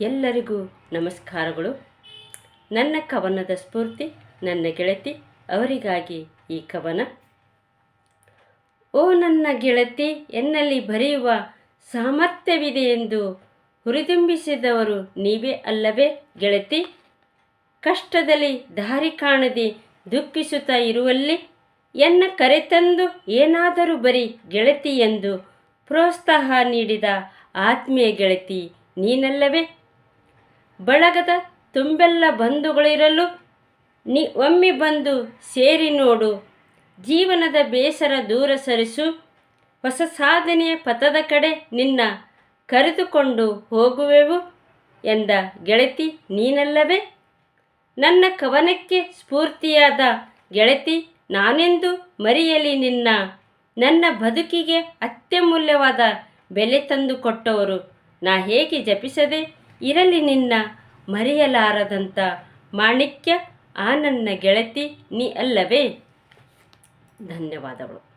ಎಲ್ಲರಿಗೂ ನಮಸ್ಕಾರಗಳು. ನನ್ನ ಕವನದ ಸ್ಫೂರ್ತಿ, ನನ್ನ ಗೆಳತಿ, ಅವರಿಗಾಗಿ ಈ ಕವನ. ಓ ನನ್ನ ಗೆಳತಿ, ಎನ್ನಲ್ಲಿ ಬರೆಯುವ ಸಾಮರ್ಥ್ಯವಿದೆ ಎಂದು ಹುರಿದುಂಬಿಸಿದವರು ನೀವೇ ಅಲ್ಲವೇ ಗೆಳತಿ? ಕಷ್ಟದಲ್ಲಿ ದಾರಿ ಕಾಣದೆ ದುಃಖಿಸುತ್ತಾ ಇರುವಲ್ಲಿ? ಎನ್ನ ಕರೆತಂದು ಏನಾದರೂ ಬರಿ ಗೆಳತಿ ಎಂದು ಪ್ರೋತ್ಸಾಹ ನೀಡಿದ ಆತ್ಮೀಯ ಗೆಳತಿ ನೀನಲ್ಲವೇ? ಬಳಗದ ತುಂಬೆಲ್ಲ ಬಂಧುಗಳಿರಲು ನೀ ಒಮ್ಮೆ ಬಂದು ಸೇರಿ ನೋಡು. ಜೀವನದ ಬೇಸರ ದೂರ ಸರಿಸು. ಹೊಸ ಸಾಧನೆಯ ಪಥದ ಕಡೆ ನಿನ್ನ ಕರೆದುಕೊಂಡು ಹೋಗುವೆವು ಎಂದ ಗೆಳತಿ ನೀನಲ್ಲವೇ? ನನ್ನ ಕವನಕ್ಕೆ ಸ್ಫೂರ್ತಿಯಾದ ಗೆಳತಿ ನಾನೆಂದು ಮರೆಯಲಿ ನಿನ್ನ? ನನ್ನ ಬದುಕಿಗೆ ಅತ್ಯಮೂಲ್ಯವಾದ ಬೆಲೆ ತಂದು ಕೊಟ್ಟವರು ನಾ ಹೇಗೆ ಜಪಿಸದೆ? ಇರಲಿ ನಿನ್ನ ಮರೆಯಲಾರದಂಥ ಮಾಣಿಕ್ಯ ಆ ನನ್ನ ಗೆಳತಿ ನೀ ಅಲ್ಲವೇ? ಧನ್ಯವಾದಗಳು.